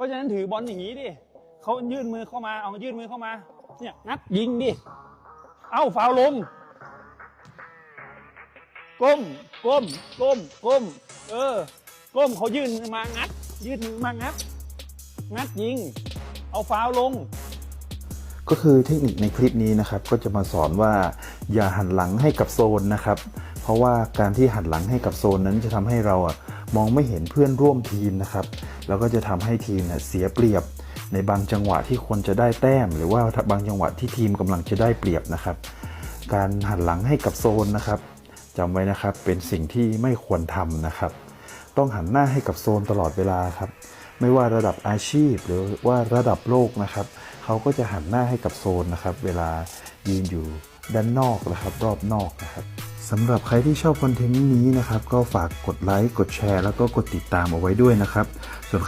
ราะฉะนั้นถือบอลอย่างนี้ดิเขายื่นมือเข้ามาเอายื่นมือเข้ามา เนี่ยงัดยิงดิเอ้าฟาวลงก้มก้มก้มก้ม เออ ก้มเขายื่นมือมางัด ยื่นมือมางัด งัดยิง เอาฟาวล์ลง ก็คือเทคนิคในคลิปนี้นะครับ ก็จะมาสอนว่า อย่าหันหลังให้กับโซนนะครับ เพราะว่าการที่หันหลังให้กับโซนนั้นจะทำให้เราอะมองไม่เห็นเพื่อนร่วมทีมนะครับ แล้วก็จะทำให้ทีมเนี่ยเสียเปรียบในบางจังหวะที่ควรจะได้แต้ม หรือว่าบางจังหวะที่ทีมกำลังจะได้เปรียบนะครับ การหันหลังให้กับโซนนะครับจำไว้นะครับเป็นสิ่งที่ไม่ควรทำนะครับ ต้องหันหน้าให้กับโซนตลอดเวลาครับไม่ว่าระดับอาชีพหรือว่าระดับโลกนะครับเขาก็จะหันหน้าให้กับโซนนะครับ เวลายืนอยู่ด้านนอกนะครับ รอบนอกนะครับ สำหรับใครที่ชอบคอนเทนต์นี้นะครับ ก็ฝากกดไลค์ กดแชร์ แล้วก็กดติดตามเอาไว้ด้วยนะครับส่วน